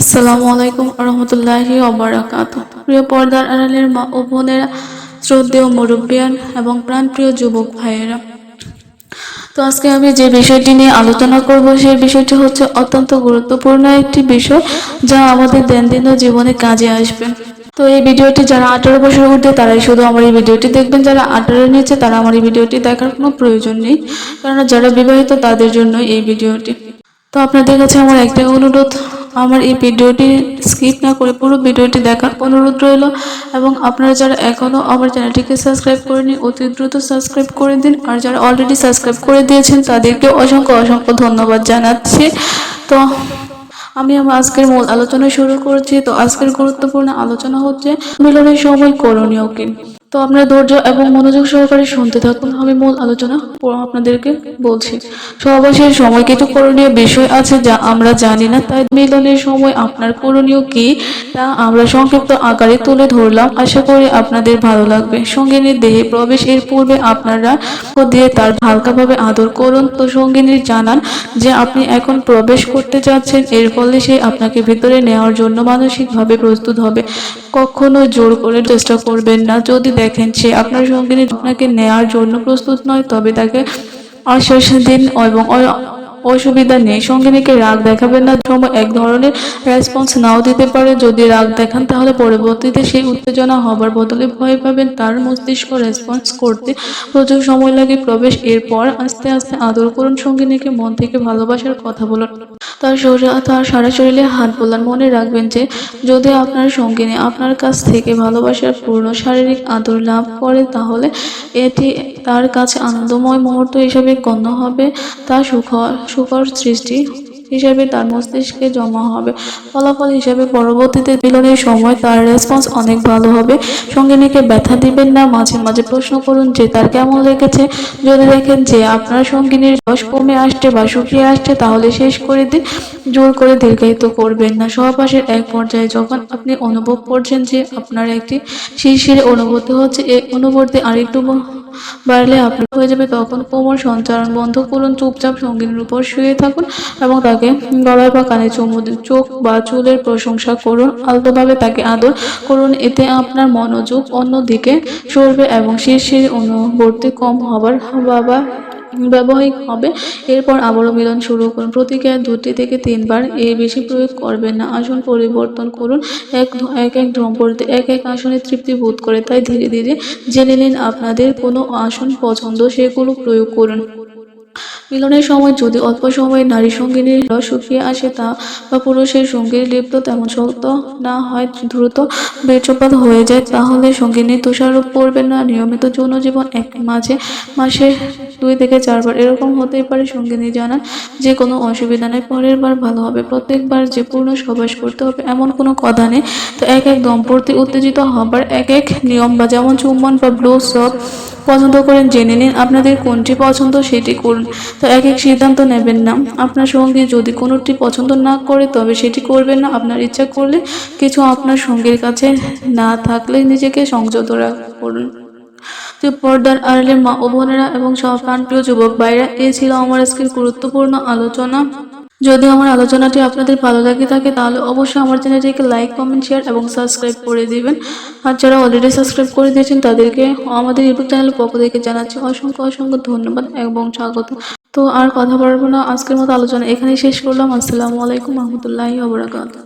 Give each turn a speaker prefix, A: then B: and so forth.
A: আসসালামু আলাইকুম রহমতুল্লাহি অবরাকাত প্রিয় পর্দার আড়ালের মা ও বোনেরা শ্রদ্ধেয় মুরব্বিয়ান এবং প্রাণপ্রিয় যুবক ভাইয়েরা, তো আজকে আমি যে বিষয়টি নিয়ে আলোচনা করব সেই বিষয়টি হচ্ছে অত্যন্ত গুরুত্বপূর্ণ একটি বিষয় যা আমাদের দৈনন্দিন জীবনে কাজে আসবে। তো এই ভিডিওটি যারা আঠারো বছর ঊর্ধ্বে, তারাই শুধু আমার এই ভিডিওটি দেখবেন। যারা আঠারোর নিচে, তারা আমার এই ভিডিওটি দেখার কোনো প্রয়োজন নেই কারণ যারা বিবাহিত, তাদের জন্য এই ভিডিওটি। তো আপনাদের কাছে আমার একটাই অনুরোধ আমার এই ভিডিওটি স্কিপ না করে পুরো ভিডিওটি দেখার অনুরোধ রইল এবং আপনারা যারা এখনও আমার চ্যানেলটিকে সাবস্ক্রাইব করেনি অতি দ্রুত সাবস্ক্রাইব করে দিন। আর যারা অলরেডি সাবস্ক্রাইব করে দিয়েছেন, তাদেরকে অসংখ্য অসংখ্য ধন্যবাদ জানাচ্ছি। তো আমি আমার আজকের মূল আলোচনা শুরু করছি। তো আজকের গুরুত্বপূর্ণ আলোচনা হচ্ছে, মিলনের সময় করণীয় কি? তো আপনারা ধৈর্য এবং মনোযোগ সহকারে শুনতে থাকুন। আমি মূল আলোচনা আপনাদেরকে বলছি। সহবাসের সময় কিছু করণীয় বিষয় আছে যা আমরা জানি না, তাই মিলনের সময় আপনার করণীয় কি? তা আমরা সংক্ষিপ্ত আকারে তুলে ধরলাম। আশা করি আপনাদের ভালো লাগবে। সঙ্গিনীর দেহে প্রবেশ এর পূর্বে আপনারা দিয়ে তার হালকাভাবে আদর করুন। তো সঙ্গিনীর জানান যে আপনি এখন প্রবেশ করতে যাচ্ছেন, এর ফলে সে আপনাকে ভিতরে নেওয়ার জন্য মানসিকভাবে প্রস্তুত হবে। কখনো জোর করে চেষ্টা করবেন না। যদি দেখেন সে আপনার সঙ্গিনী আপনাকে নেওয়ার জন্য প্রস্তুত নয়, তবে তাকে আশ্বাস দিন এবং অসুবিধা নেই। সঙ্গিনীকে রাগ দেখাবেন না। সময় এক ধরনের রেসপন্স নাও দিতে পারে। যদি রাগ দেখান, তাহলে পরবর্তীতে সেই উত্তেজনা হবার বদলে ভয় পাবেন। তার মস্তিষ্ক রেসপন্স করতে প্রচুর সময় লাগে প্রবেশ। এরপর আস্তে আস্তে আদর করুন সঙ্গিনীকে। মন থেকে ভালোবাসার কথা বলুন। তার শরীর, তার সারা শরীরে হাত বোলান মনে রাখবেন যে, যদি আপনার সঙ্গিনী আপনার কাছ থেকে ভালোবাসার পূর্ণ শারীরিক আদর লাভ করে, তাহলে এটি তার কাছে আনন্দময় মুহূর্ত হিসেবে গণ্য হবে। তা সুখর সুখর সৃষ্টি হিসেবে তার মস্তিষ্কে জমা হবে। ফলাফল হিসেবে পরবর্তীতে মিলনের সময় তার রেসপন্স অনেক ভালো হবে। সঙ্গিনীকে ব্যথা দিবেন না, মাঝে মাঝে প্রশ্ন করুন যে তার কেমন লেগেছে? যদি দেখেন যে আপনার সঙ্গিনীর রস কমে আসছে বা শুকিয়ে আসছে, তাহলে শেষ করে দিন, জোর করে দীর্ঘায়িত করবেন না। সহবাসের এক পর্যায়ে যখন আপনি অনুভব করছেন যে আপনার একটি শিরশিরে অনুভূতি হচ্ছে এই অনুভূতি আরেকটু বাড়লে আপনার হয়ে যাবে তখন কোমর সঞ্চারণ বন্ধ করুন, চুপচাপ সঙ্গিনীর উপর শুয়ে থাকুন এবং তাকে গলায় বা কানে চুমু চোখ বা চুলের প্রশংসা করুন, আলতোভাবে তাকে আদর করুন, এতে আপনার মনোযোগ অন্যদিকে সরবে এবং শীর্ষের অনুবর্তী কম হবার বাবা ব্যবহারিক হবে। এরপর আবারও মিলন শুরু করুন। প্রতিক্রিয়া দুটি থেকে তিনবার এর বেশি প্রয়োগ করবেন না। আসন পরিবর্তন করুন। এক এক এক দম্পতি এক এক আসনে তৃপ্তি বোধ করে। তাই ধীরে ধীরে জেনে নিন আপনাদের কোনো আসন পছন্দ, সেগুলো প্রয়োগ করুন। মিলনের সময় যদি অল্প সময়ে নারী সঙ্গিনীর রস শুকিয়ে আসে তা বা পুরুষের সঙ্গীর লিপ্ত তেমন শক্ত না হয়, দ্রুত বীর্যপাত হয়ে যায়, তাহলে সঙ্গিনীর দোষারোপ করবেন না। নিয়মিত যৌন জীবন এক মাঝে মাসে দুই থেকে চারবার এরকম হতেই পারে, সঙ্গিনী জানান যে কোনো অসুবিধা নেই, পরের বার ভালো হবে। প্রত্যেকবার যে পূর্ণ সবাস করতে হবে, এমন কোনো কথা নেই। তো এক এক দম্পতি উত্তেজিত হবার এক এক নিয়ম বা যেমন চুম্বন বা ব্লু সব পছন্দ করেন, জেনে নিন আপনাদের কোনটি পছন্দ, সেটি করুন। তো এক এক সিদ্ধান্ত নেবেন না। আপনার সঙ্গে যদি কোনোটি পছন্দ না করে, তবে সেটি করবেন না। আপনার ইচ্ছা করলে কিছু আপনার সঙ্গীর কাছে না থাকলে নিজেকে সংযত করুন। তো পর্দার আড়ালে মা ও বোনেরা এবং সব প্রাণপ্রিয় যুবক ভাইরা এই ছিল আমার আজকের গুরুত্বপূর্ণ আলোচনা। যদি আমার আলোচনাটি আপনাদের ভালো লাগে থাকে, তাহলে অবশ্যই আমার চ্যানেলটিকে লাইক, কমেন্ট, শেয়ার এবং সাবস্ক্রাইব করে দিবেন। আর যারা অলরেডি সাবস্ক্রাইব করে দিয়েছেন, তাদেরকে আমাদের ইউটিউব চ্যানেল পক্ষ থেকে জানাচ্ছি অসংখ্য অসংখ্য ধন্যবাদ এবং স্বাগত। তো আর কথা বলব না, আজকের মতো আলোচনা এখানেই শেষ করলাম। আসসালামু আলাইকুম রহমতুল্লাহি ওবরাকাত